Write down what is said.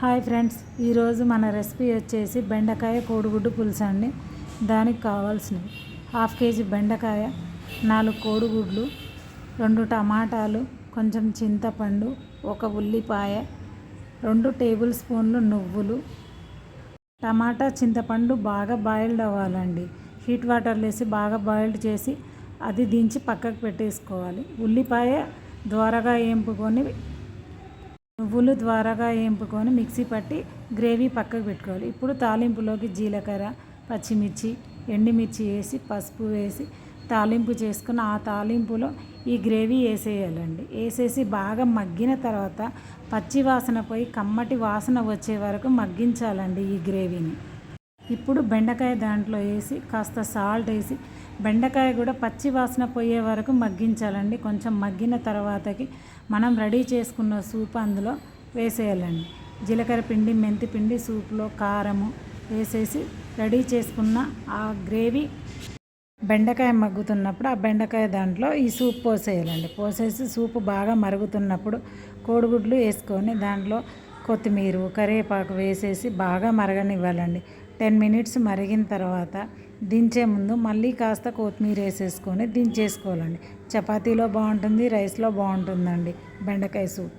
Hi friends ఈరోజు మన recipe వచ్చేసి బెండకాయ కోడిగుడ్డు పులుసు అండి. దానికి కావాల్సినవి. హాఫ్ కేజీ బెండకాయ నాలుగు కోడిగుడ్లు రెండు టమాటాలు కొంచెం చింతపండు ఒక ఉల్లిపాయ రెండు టేబుల్ స్పూన్లు నువ్వులు. టమాటా చింతపండు బాగా బాయిల్డ్ అవ్వాలండి. హీట్ వాటర్ వేసి బాగా బాయిల్డ్ చేసి అది దించి పక్కకు పెట్టేసుకోవాలి. ఉల్లిపాయ ద్వారగా వేంపుకొని నువ్వులు ద్వారాగా వేంపుకొని మిక్సీ పట్టి గ్రేవీ పక్కకు పెట్టుకోవాలి. ఇప్పుడు తాలింపులోకి జీలకర్ర పచ్చిమిర్చి ఎండుమిర్చి వేసి పసుపు వేసి తాలింపు చేసుకుని ఆ తాలింపులో ఈ గ్రేవీ వేసేయాలండి. వేసేసి బాగా మగ్గిన తర్వాత పచ్చి వాసన పోయి కమ్మటి వాసన వచ్చే వరకు మగ్గించాలండి ఈ గ్రేవీని. ఇప్పుడు బెండకాయ దాంట్లో వేసి కాస్త సాల్ట్ వేసి బెండకాయ కూడా పచ్చి వాసన పోయే వరకు మగ్గించాలండి. కొంచెం మగ్గిన తర్వాతకి మనం రెడీ చేసుకున్న సూప్ అందులో వేసేయాలండి. జీలకర్ర పిండి మెంతి పిండి సూప్లో కారము వేసేసి రెడీ చేసుకున్న ఆ గ్రేవీ బెండకాయ మగ్గుతున్నప్పుడు ఆ బెండకాయ దాంట్లో ఈ సూప్ పోసేయాలండి. పోసేసి సూప్ బాగా మరుగుతున్నప్పుడు కోడిగుడ్లు వేసుకొని దాంట్లో కొత్తిమీర కరివేపాకు వేసేసి బాగా మరగనివ్వాలండి. టెన్ మినిట్స్ మరిగిన తర్వాత దించే ముందు మళ్ళీ కాస్త కొత్తిమీర వేసేసుకొని దించేసుకోవాలండి. చపాతీలో బాగుంటుంది రైస్లో బాగుంటుందండి. బెండకాయ సూప్.